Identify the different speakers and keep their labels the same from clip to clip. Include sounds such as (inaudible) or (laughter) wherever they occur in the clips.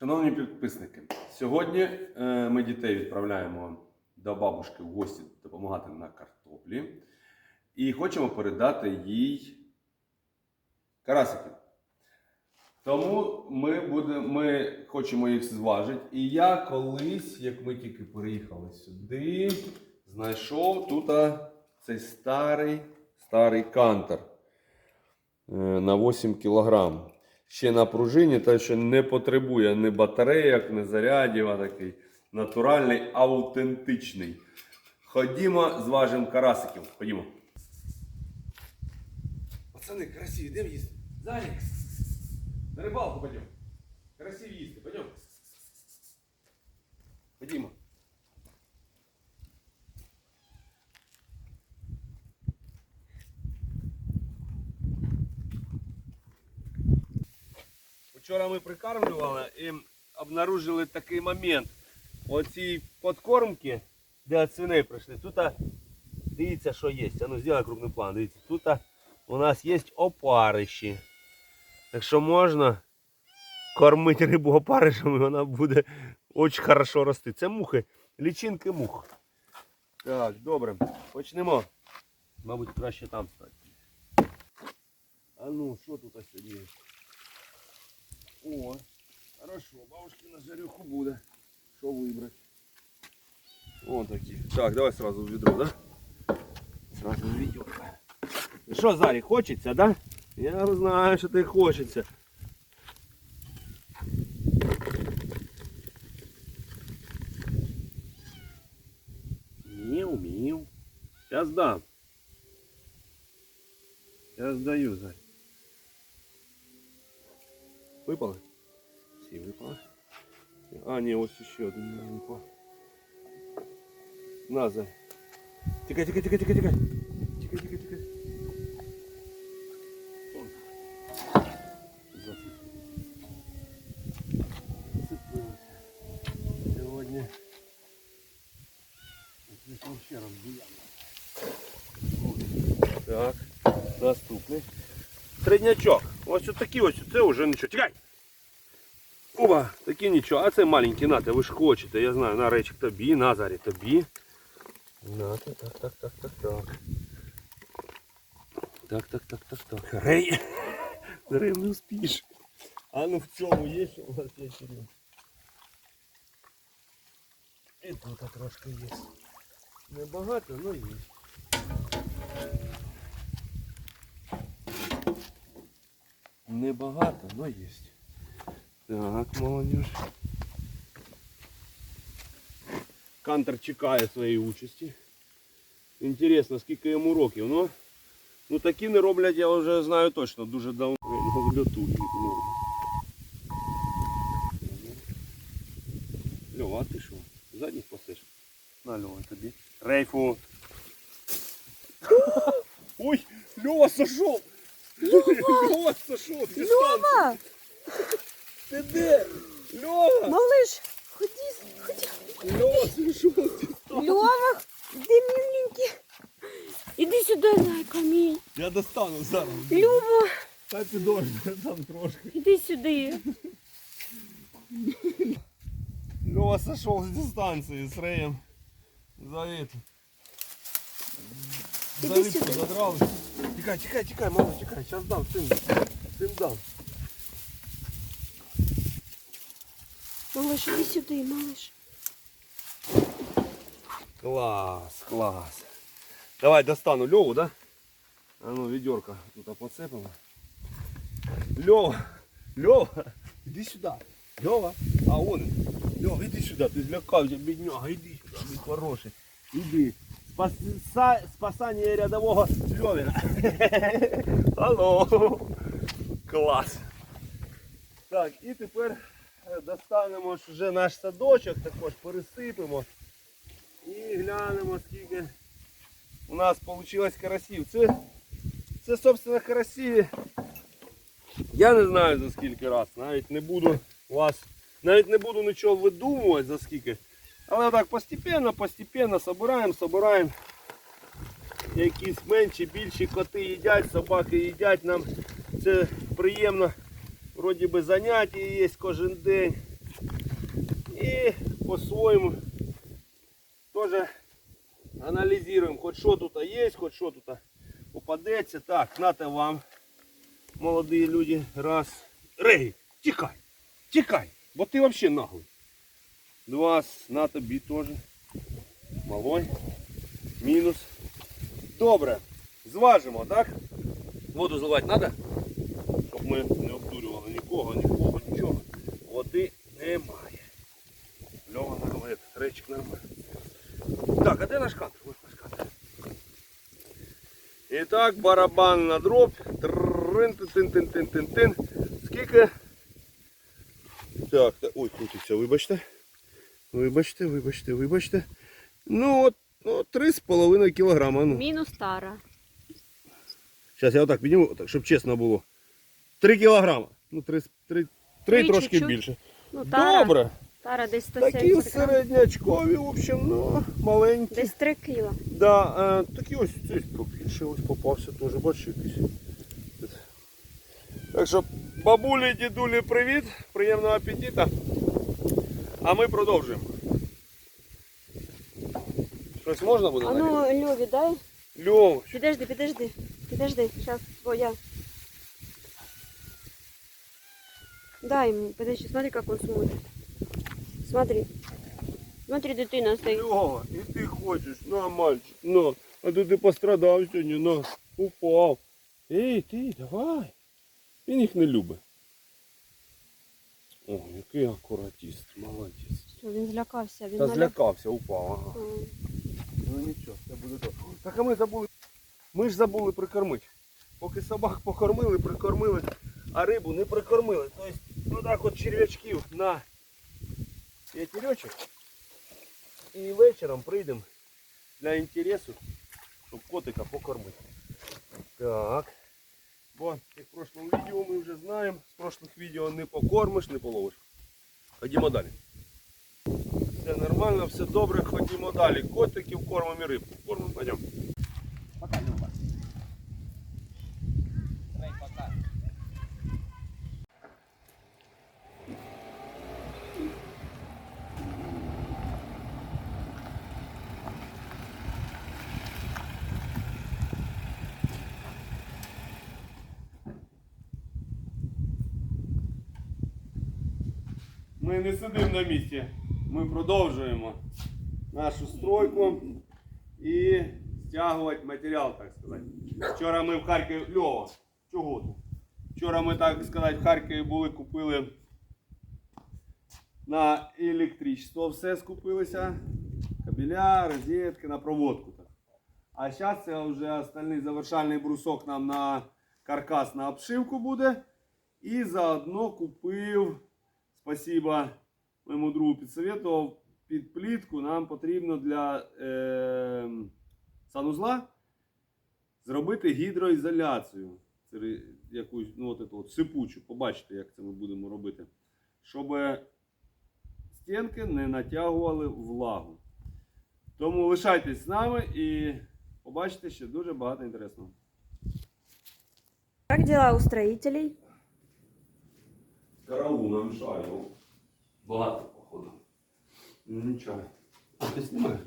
Speaker 1: Шановні підписники, сьогодні е, ми дітей відправляємо до бабушки в гості допомагати на картоплі і хочемо передати їй карасиків. Тому ми, будемо, ми хочемо їх зважити. І я колись, як ми тільки переїхали сюди, знайшов тут цей старий, старий кантер е, на 8 кілограм. Ще на пружині, та що не потребує ні батарейок, ні зарядів, а такий натуральний, аутентичний. Ходімо, зважимо карасиків. Ходімо. Пацани, красиві, йдемо їсти. Залік. На рибалку пойдем. Красиві їсти, пойдем. Ходімо. Вчора ми прикармлювали і обнаружили такий момент. Оці подкормки, де від свиней прийшли, тут дивіться, що є. А зробай крупний план. Дивіться, тут у нас є опариші. Так що можна кормити рибу опаришами, вона буде дуже хорошо рости. Це мухи, лічинки мух. Так, добре, почнемо. Мабуть, краще там стати. А ну, що тут сьогодні? О, хорошо, бабушки на жарюху буде. Що вибрати? Вон такі. Так, давай сразу в ведро, да? Сразу в ведро. Що, Зарі, хочеться, да? Я знаю, що ти хочеться. Міу, міу. Сейчас дам. Сейчас даю, Зарь. Випали? Всі випали. А, ні, ось ще один не випав. На, Зарь. Тікай, тікай, тікай, тікай, тікай. Тікай, тікай, тікай. Вон. Засипали. Засипалося. Сьогодні. Ось там ще раз буяно. Так, наступний. Середнячок. Ось такі ось, це вже нічого. Тікай! Оба, такі нічого. А це маленькі, нате, ви ж хочете, я знаю, на речик тобі, на зарі тобі. Нате, так, так, так, так, так. Так, так, так, так, так. Рей! (laughs) Рей, не успієш. А ну в цьому є, що у вас є Кирил? І тут трошки є. Небагато, але є. Небагато, но есть. Так, молодежь. Кантер чекає своєї участі. Інтересно, скільки йому років. Ну, ну такі не роблять, я вже знаю точно, дуже давно в льоту. Ну. Льова, а ти що? Задніх пасеш? На, Льова, тобі. Рейфу. (laughs) Ой, Льова сошов! Льова сошов! Ти
Speaker 2: Льова!
Speaker 1: Ти де? Льова!
Speaker 2: Малыш, ходи, ходи.
Speaker 1: Льова сошов!
Speaker 2: Льова, де миленький? Іди сюди, зайка мій.
Speaker 1: Я достану зараз.
Speaker 2: Люба,
Speaker 1: Та підожди, там трошки.
Speaker 2: іди сюди.
Speaker 1: Льова сошел с дистанции с Рэем. За это. За
Speaker 2: Иди
Speaker 1: Тикай, тикай, тикай, мама, тикай. Сейчас дам, сын. Сын дам.
Speaker 2: Малыш, іди сюди, малыш.
Speaker 1: Класс, класс. Давай достану Леву, да? А ну, ведерко тут подцепимо. Лева, Лева, иди сюда. Лева, а он. Лева, иди сюда, ты злякався, бедняга, иди сюда, мій хороший. Иди. Спаса... Спасання рядового Льовіна. (laughs) Алло. Клас. Так, і тепер е, достанемо вже наш садочок, також пересипемо. І глянемо, скільки у нас вийшло карасів. Це, це собственно, карасі. Я не знаю за скільки раз. Навіть не буду вас, навіть не буду нічого видумувати за скільки. Але так постепенно, постепенно собираємо, собираємо. Якісь менші, більші коти їдять, собаки їдять. Нам це приємно. Вроді би заняття є кожен день. по-своєму. Теж аналізуємо, хоч що тут є, хоч що тут попадеться. Так, нате вам, молоді люди, раз. Рей, тікай, тікай, бо ти взагалі наглий. Два, на тобі теж. Малой. Мінус. Добре. Зважимо, так? Воду зливати треба? Щоб ми не обдурювали нікого, нікого, нічого. Води немає. Льова наглед, речик нормально. Так, а де наш кадр? Ось наш кадр. І так, барабан на дроб. Скільки? Так, та- ой, крутиться, вибачте. Вибачте, вибачте, вибачте. Ну от, ну, 3,5 кілограма. Ну.
Speaker 2: Мінус тара.
Speaker 1: Зараз я отак підніму, так, щоб чесно було. 3 кілограма. Ну, 3, 3, 3
Speaker 2: Три
Speaker 1: трошки
Speaker 2: чуть-чуть.
Speaker 1: більше.
Speaker 2: Ну, тара.
Speaker 1: Добре.
Speaker 2: Тара десь
Speaker 1: Такі
Speaker 2: 170 грам.
Speaker 1: середнячкові, в общем, ну, маленькі.
Speaker 2: Десь 3 кіла.
Speaker 1: Да, е, такі ось цей побільше ось попався теж, бачиш якийсь. Так що, бабулі, дідулі, привіт, приємного апетита. А ми продовжуємо. Щось можна буде
Speaker 2: А
Speaker 1: нарізати?
Speaker 2: ну, Льові, дай.
Speaker 1: Льов,
Speaker 2: Підожди, підожди. Підожди, сейчас, я. Дай ему, подожди, смотри, как он смотрит. Смотри. Смотри, дитина стоит.
Speaker 1: Льова, і ти хочеш, на, мальчик, на. А то ти пострадав сьогодні, на, упав. Ей, ти, давай. Він їх не любить. О, який акуратіст, молодець.
Speaker 2: Все, він злякався, він
Speaker 1: Та
Speaker 2: наляп-
Speaker 1: злякався, упав, ага.
Speaker 2: М.
Speaker 1: Ну нічого, це буде добре. Так а ми забули. Ми ж забули прикормити. Поки собак покормили, прикормили, а рибу не прикормили. Тобто, ну так от черв'ячків на п'ятірьочок. І вечором прийдемо для інтересу, щоб котика покормити. Так. Бо як в прошлому відео ми вже знаємо, з прошлих відео не покормиш, не половиш. Ходімо далі. Все нормально, все добре, ходімо далі. Котиків кормимо і рибку кормимо. Пойдемо. Ми не сидимо на місці. Ми продовжуємо нашу стройку і стягувати матеріал, так сказати. Вчора ми в Харкові. Льова, чого ти? Вчора ми, так сказати, в Харкові були, купили на електричество все скупилися. Кабеля, розетки, на проводку. А зараз це вже остальний завершальний брусок нам на каркас на обшивку буде. І заодно купив, спасибо моєму другу підсоветував, під плітку нам потрібно для е, санузла зробити гідроізоляцію. Якусь ну, от, эту от сипучу. Побачите, як це ми будемо робити. Щоб стінки не натягували влагу. Тому лишайтесь з нами і побачите ще дуже багато інтересного.
Speaker 2: Как дела у строителей?
Speaker 1: Караул намішаю. Багато, походу. Нічого. Ти знімаєш?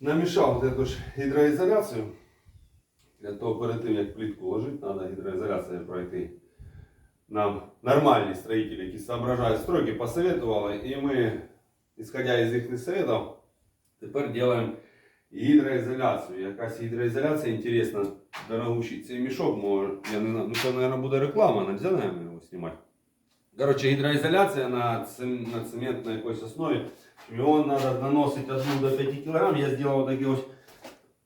Speaker 1: Намішав от эту ж гідроізоляцію. Для того перед тим, як плитку ложити, треба гідроізоляцію пройти. Нам нормальні строїтелі, які соображають стройки, посоветували. І ми, исходя із їхніх советів, тепер робимо гідроізоляцію. Якась гідроізоляція інтересна, дорогущий. Цей мішок може, я не знаю, ну це, мабуть, буде реклама, нельзя, наверное, його знімати. Коротше, гідроізоляція на, цем, на цементній якоїсь основі. Його треба наносити 1 до 5 кг. Я зробив таке ось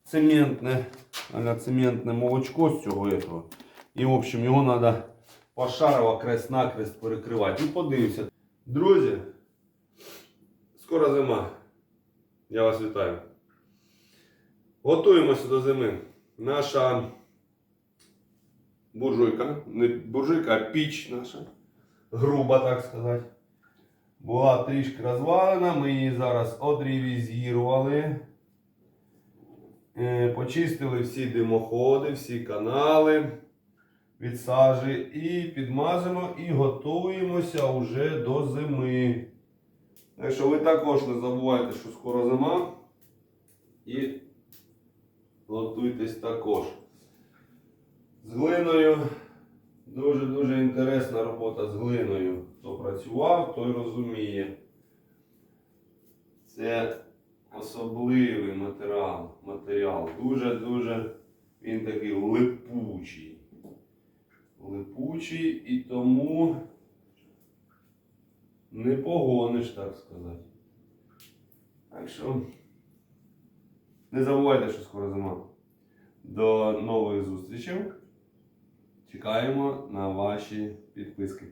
Speaker 1: цементне, а цементне молочко з цього. Этого. І, в общем, його треба пошарово крест-накрест перекривати. І подивимося. Друзі, скоро зима. Я вас вітаю. Готуємося до зими. Наша буржуйка, не буржуйка, а піч наша, груба, так сказати, була трішки розвалена. Ми її зараз одревізірували. Е, Почистили всі димоходи, всі канали. від сажі і підмажемо і готуємося вже до зими. Так що ви також не забувайте, що скоро зима. І готуйтесь також. З глиною дуже-дуже інтересна робота з глиною. Хто працював, той розуміє. Це особливий матеріал. матеріал. Дуже-дуже він такий липучий. Липучий і тому не погониш, так сказати. Так що не забувайте, що скоро зима. До нових зустрічей. Чекаємо на ваші підписки.